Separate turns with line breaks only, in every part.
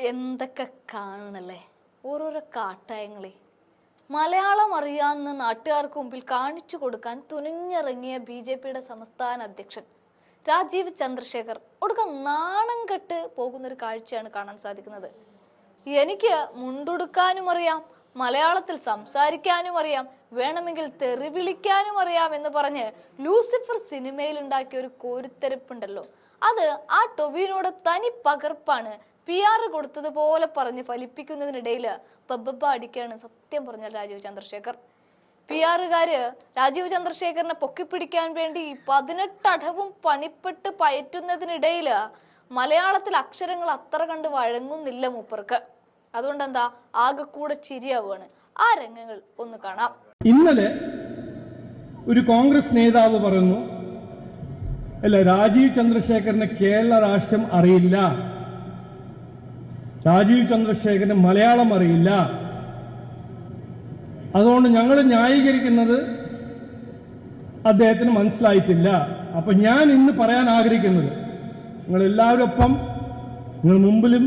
എന്തൊക്കെ കാണണല്ലേ? ഓരോരോ കാട്ടായങ്ങളെ. മലയാളം അറിയാവുന്ന നാട്ടുകാർക്ക് മുമ്പിൽ കാണിച്ചു കൊടുക്കാൻ തുനിഞ്ഞിറങ്ങിയ ബി ജെ പിയുടെ സംസ്ഥാന അധ്യക്ഷൻ രാജീവ് ചന്ദ്രശേഖർ. ഒടുക്ക നാണം കെട്ട് പോകുന്നൊരു കാഴ്ചയാണ് കാണാൻ സാധിക്കുന്നത്. എനിക്ക് മുണ്ടുടുക്കാനും അറിയാം മലയാളത്തിൽ സംസാരിക്കാനും അറിയാം വേണമെങ്കിൽ തെറി വിളിക്കാനും അറിയാം എന്ന് പറഞ്ഞ് ലൂസിഫർ സിനിമയിൽ ഉണ്ടാക്കിയ ഒരു കോരിത്തെരപ്പുണ്ടല്ലോ അത് ആ ടൊവിനോട് തനി പകർപ്പാണ് പി ആർ കൊടുത്തതുപോലെ പറഞ്ഞ് ഫലിപ്പിക്കുന്നതിനിടയിൽ ബബ്ബ അടിക്കാണ് സത്യം പറഞ്ഞ രാജീവ് ചന്ദ്രശേഖർ. പി ആറുകാര് രാജീവ് ചന്ദ്രശേഖരനെ പൊക്കിപ്പിടിക്കാൻ വേണ്ടി പതിനെട്ട് അടവും പണിപ്പെട്ട് പയറ്റുന്നതിനിടയിൽ മലയാളത്തിൽ അക്ഷരങ്ങൾ അത്ര കണ്ട് വഴങ്ങുന്നില്ല മൂപ്പർക്ക്. അതുകൊണ്ട് എന്താ ആകെ കൂടെ ചിരിയാവുകയാണ് ആ രംഗങ്ങൾ ഒന്ന് കാണാം.
ഇന്നലെ ഒരു കോൺഗ്രസ് നേതാവ് പറയുന്നു അല്ല രാജീവ് ചന്ദ്രശേഖരന് കേരള രാഷ്ട്രം അറിയില്ല. രാജീവ് ചന്ദ്രശേഖരന് മലയാളം അറിയില്ല. അതുകൊണ്ട് ഞങ്ങൾ ന്യായീകരിക്കുന്നത് അദ്ദേഹത്തിന് മനസ്സിലായിട്ടില്ല. അപ്പൊ ഞാൻ ഇന്ന് പറയാൻ ആഗ്രഹിക്കുന്നത് നിങ്ങൾ എല്ലാവരും ഒപ്പം നിങ്ങൾ മുമ്പിലും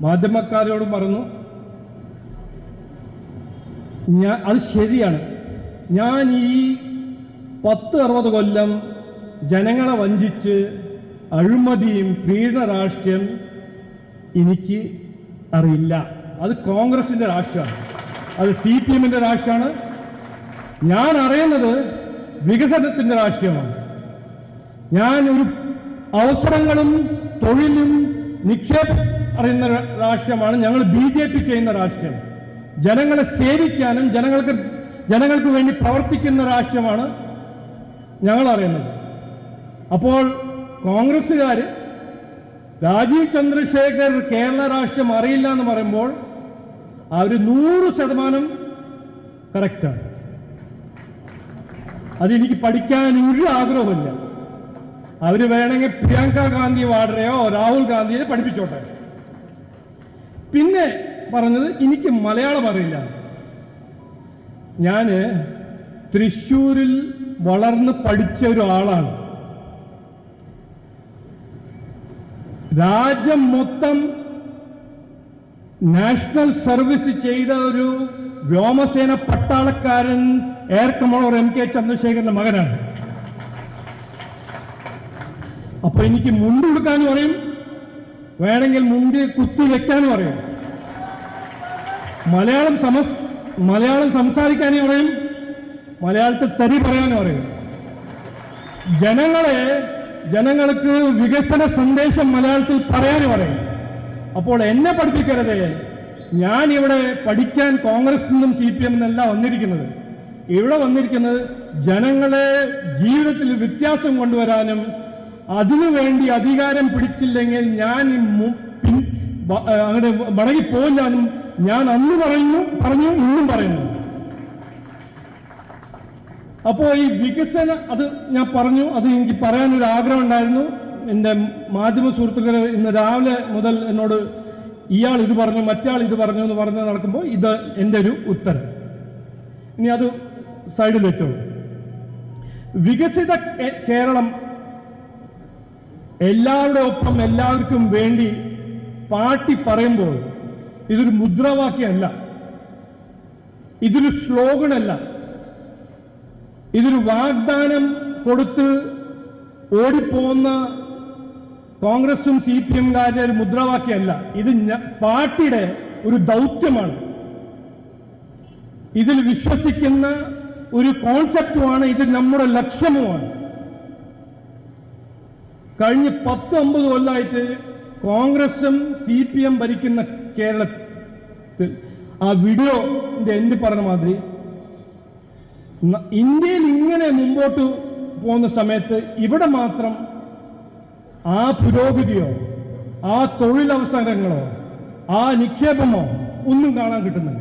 മാധ്യമക്കാരോടും പറഞ്ഞു ഞാൻ അത് ശരിയാണ്. ഞാൻ ഈ പത്ത് അറുപത് കൊല്ലം ജനങ്ങളെ വഞ്ചിച്ച് അഴിമതിയും പീഡന രാഷ്ട്രീയം എനിക്ക് അറിയില്ല. അത് കോൺഗ്രസിന്റെ രാഷ്ട്രമാണ് അത് സി പി എമ്മിന്റെ രാഷ്ട്രമാണ് ഞാൻ അറിയുന്നത് വികസനത്തിന്റെ രാഷ്ട്രീയമാണ്. ഞാൻ ഒരു അവസരങ്ങളും തൊഴിലും നിക്ഷേപം അറിയുന്ന രാഷ്ട്രീയമാണ് ഞങ്ങൾ ബി ജെ പി ചെയ്യുന്ന രാഷ്ട്രീയം ജനങ്ങളെ സേവിക്കാനും ജനങ്ങൾക്ക് ജനങ്ങൾക്ക് വേണ്ടി പ്രവർത്തിക്കുന്ന രാഷ്ട്രീയമാണ് ഞങ്ങൾ അറിയുന്നത്. അപ്പോൾ കോൺഗ്രസ്സുകാർ രാജീവ് ചന്ദ്രശേഖർ കേരള രാഷ്ട്രീയം അറിയില്ല എന്ന് പറയുമ്പോൾ അവർ നൂറ് ശതമാനം കറക്റ്റാണ്. അതെനിക്ക് പഠിക്കാൻ ഒരു ആഗ്രഹമില്ല അവർ വേണമെങ്കിൽ പ്രിയങ്ക ഗാന്ധി വാഡ്രയോ രാഹുൽ ഗാന്ധിയെ പഠിപ്പിച്ചോട്ടെ. പിന്നെ പറഞ്ഞത് എനിക്ക് മലയാളം അറിയില്ല. ഞാൻ തൃശ്ശൂരിൽ വളർന്ന് പഠിച്ച ഒരാളാണ്. രാജ്യം മൊത്തം നാഷണൽ സർവീസ് ചെയ്ത ഒരു വ്യോമസേന പട്ടാളക്കാരൻ എയർ കമാൻഡർ എം കെ ചന്ദ്രശേഖരന്റെ മകനാണ്. അപ്പൊ എനിക്ക് മുണ്ട് കൊടുക്കാനും അറിയും വേണമെങ്കിൽ മുണ്ട് കുത്തി വെക്കാൻ അറിയാം മലയാളം സമസ് മലയാളം സംസാരിക്കാനേ പറയും. മലയാളത്തിൽ തെറി പറയാനും അറിയും ജനങ്ങളെ ജനങ്ങൾക്ക് വികസന സന്ദേശം മലയാളത്തിൽ പറയാനും അറിയും അപ്പോൾ എന്നെ പഠിപ്പിക്കരുത്. ഞാൻ ഇവിടെ പഠിക്കാൻ കോൺഗ്രസ് നിന്നും സി പി എം എന്നല്ല വന്നിരിക്കുന്നത്. ഇവിടെ വന്നിരിക്കുന്നത് ജനങ്ങളെ ജീവിതത്തിൽ വ്യത്യാസം കൊണ്ടുവരാനും അതിനുവേണ്ടി അധികാരം പിടിച്ചില്ലെങ്കിൽ ഞാൻ അങ്ങനെ മു- പിൻ- വ- ഏഹ് അങ്ങോട്ട് മടങ്ങി പോയില്ല ഞാൻ അന്ന് പറയുന്നു പറഞ്ഞു ഇന്നും പറയുന്നു. അപ്പോൾ ഈ വികസന അത് ഞാൻ പറഞ്ഞു അത് എനിക്ക് പറയാൻ ഒരു ആഗ്രഹം ഉണ്ടായിരുന്നു. എന്റെ മാധ്യമ സുഹൃത്തുക്കൾ ഇന്ന് രാവിലെ മുതൽ എന്നോട് ഇയാൾ ഇത് പറഞ്ഞു മറ്റാൾ ഇത് പറഞ്ഞു എന്ന് പറഞ്ഞ് നടക്കുമ്പോൾ ഇത് എന്റെ ഒരു ഉത്തരം. ഇനി അത് സൈഡിൽ വെച്ചോളൂ. വികസിത കേരളം എല്ലാവരുടെ ഒപ്പം എല്ലാവർക്കും വേണ്ടി പാട്ടി പറയുമ്പോൾ ഇതൊരു മുദ്രാവാക്യമല്ല. ഇതൊരു ശ്ലോകനല്ല ഇതൊരു വാഗ്ദാനം കൊടുത്ത് ഓടിപ്പോകുന്ന കോൺഗ്രസും സി പി എംകാരുടെ ഒരു മുദ്രാവാക്യമല്ല. ഇത് പാർട്ടിയുടെ ഒരു ദൗത്യമാണ്. ഇതിൽ വിശ്വസിക്കുന്ന ഒരു കോൺസെപ്റ്റുമാണ് ഇത് നമ്മുടെ ലക്ഷ്യവുമാണ് കഴിഞ്ഞ പത്ത് അമ്പത് കൊല്ലമായിട്ട് കോൺഗ്രസും സി പി എം ഭരിക്കുന്ന കേരളത്തിൽ ആ വീഡിയോ എന്ത് പറഞ്ഞ മാതിരി ഇന്ത്യയിൽ ഇങ്ങനെ മുമ്പോട്ട് പോകുന്ന സമയത്ത് ഇവിടെ മാത്രം ആ പുരോഗതിയോ ആ തൊഴിലവസരങ്ങളോ ആ നിക്ഷേപമോ ഒന്നും കാണാൻ കിട്ടുന്നില്ല.